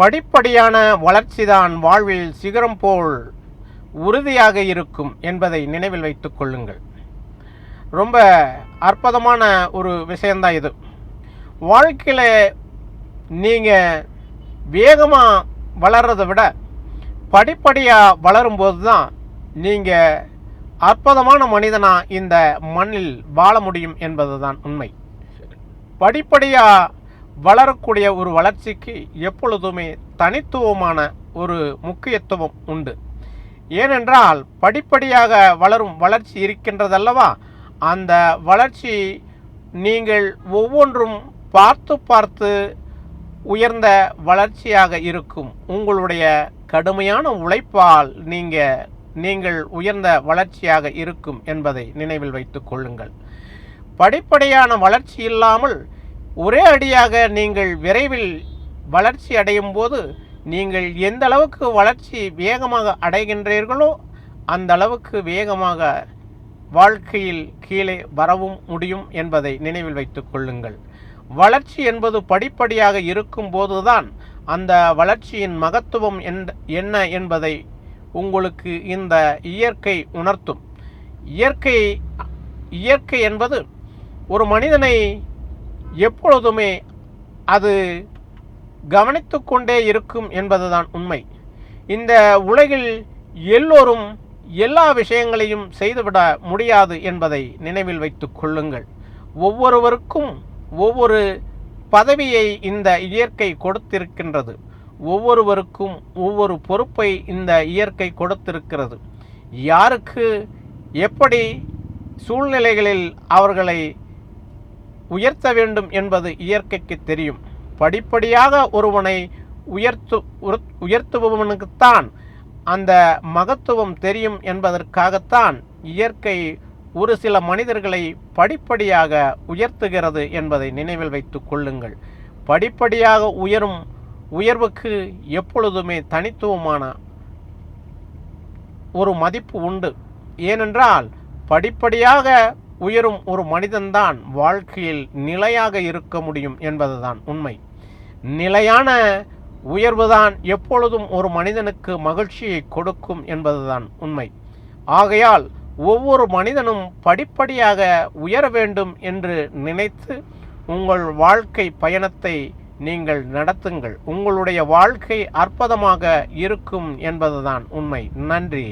படிப்படியான வளர்ச்சிதான் வாழ்வில் சிகரம் போல் உறுதியாக இருக்கும் என்பதை நினைவில் வைத்துக் கொள்ளுங்கள். ரொம்ப அற்புதமான ஒரு விஷயந்தான் இது. வாழ்க்கையில் நீங்கள் வேகமாக வளர்றதை விட படிப்படியாக வளரும்போது தான் நீங்கள் அற்புதமான மனிதனாக இந்த மண்ணில் வாழ முடியும் என்பது தான் உண்மை. படிப்படியாக வளரக்கூடிய ஒரு வளர்ச்சிக்கு எப்பொழுதுமே தனித்துவமான ஒரு முக்கியத்துவம் உண்டு. ஏனென்றால் படிப்படியாக வளரும் வளர்ச்சி இருக்கின்றதல்லவா? அந்த வளர்ச்சி நீங்கள் ஒவ்வொன்றும் பார்த்து பார்த்து உயர்ந்த வளர்ச்சியாக இருக்கும். உங்களுடைய கடுமையான உழைப்பால் நீங்கள் நீங்கள் உயர்ந்த வளர்ச்சியாக இருக்கும் என்பதை நினைவில் வைத்துக் கொள்ளுங்கள். படிப்படியான வளர்ச்சி இல்லாமல் ஒரே அடியாக நீங்கள் விரைவில் வளர்ச்சி அடையும் போது நீங்கள் எந்த அளவுக்கு வளர்ச்சி வேகமாக அடைகின்றீர்களோ அந்த அளவுக்கு வேகமாக வாழ்க்கையில் கீழே வரவும் முடியும் என்பதை நினைவில் வைத்துக் கொள்ளுங்கள். வளர்ச்சி என்பது படிப்படியாக இருக்கும் போதுதான் அந்த வளர்ச்சியின் மகத்துவம் என்ன என்பதை உங்களுக்கு இந்த இயற்கை உணர்த்தும். இயற்கை இயற்கை என்பது ஒரு மனிதனை எப்பொழுதுமே அது கவனித்து கொண்டே இருக்கும் என்பதுதான் உண்மை. இந்த உலகில் எல்லோரும் எல்லா விஷயங்களையும் செய்துவிட முடியாது என்பதை நினைவில் வைத்துக் கொள்ளுங்கள். ஒவ்வொருவருக்கும் ஒவ்வொரு பதவியை இந்த இயற்கை கொடுத்திருக்கின்றது. ஒவ்வொருவருக்கும் ஒவ்வொரு பொறுப்பை இந்த இயற்கை கொடுத்திருக்கிறது. யாருக்கு எப்படி சூழ்நிலைகளில் அவர்களை உயர்த்த வேண்டும் என்பது இயற்கைக்கு தெரியும். படிப்படியாக ஒருவனை உயர்த்து உயர்த்துபவனுக்குத்தான் அந்த மகத்துவம் தெரியும் என்பதற்காகத்தான் இயற்கை ஒரு சில மனிதர்களை படிப்படியாக உயர்த்துகிறது என்பதை நினைவில் வைத்துக் கொள்ளுங்கள். படிப்படியாக உயரும் உயர்வுக்கு எப்பொழுதுமே தனித்துவமான ஒரு மதிப்பு உண்டு. ஏனென்றால் படிப்படியாக உயரும் ஒரு மனிதன்தான் வாழ்க்கையில் நிலையாக இருக்க முடியும் என்பதுதான் உண்மை. நிலையான உயர்வுதான் எப்பொழுதும் ஒரு மனிதனுக்கு மகிழ்ச்சியை கொடுக்கும் என்பதுதான் உண்மை. ஆகையால் ஒவ்வொரு மனிதனும் படிப்படியாக உயர வேண்டும் என்று நினைத்து உங்கள் வாழ்க்கை பயணத்தை நீங்கள் நடத்துங்கள். உங்களுடைய வாழ்க்கை அற்புதமாக இருக்கும் என்பதுதான் உண்மை. நன்றி.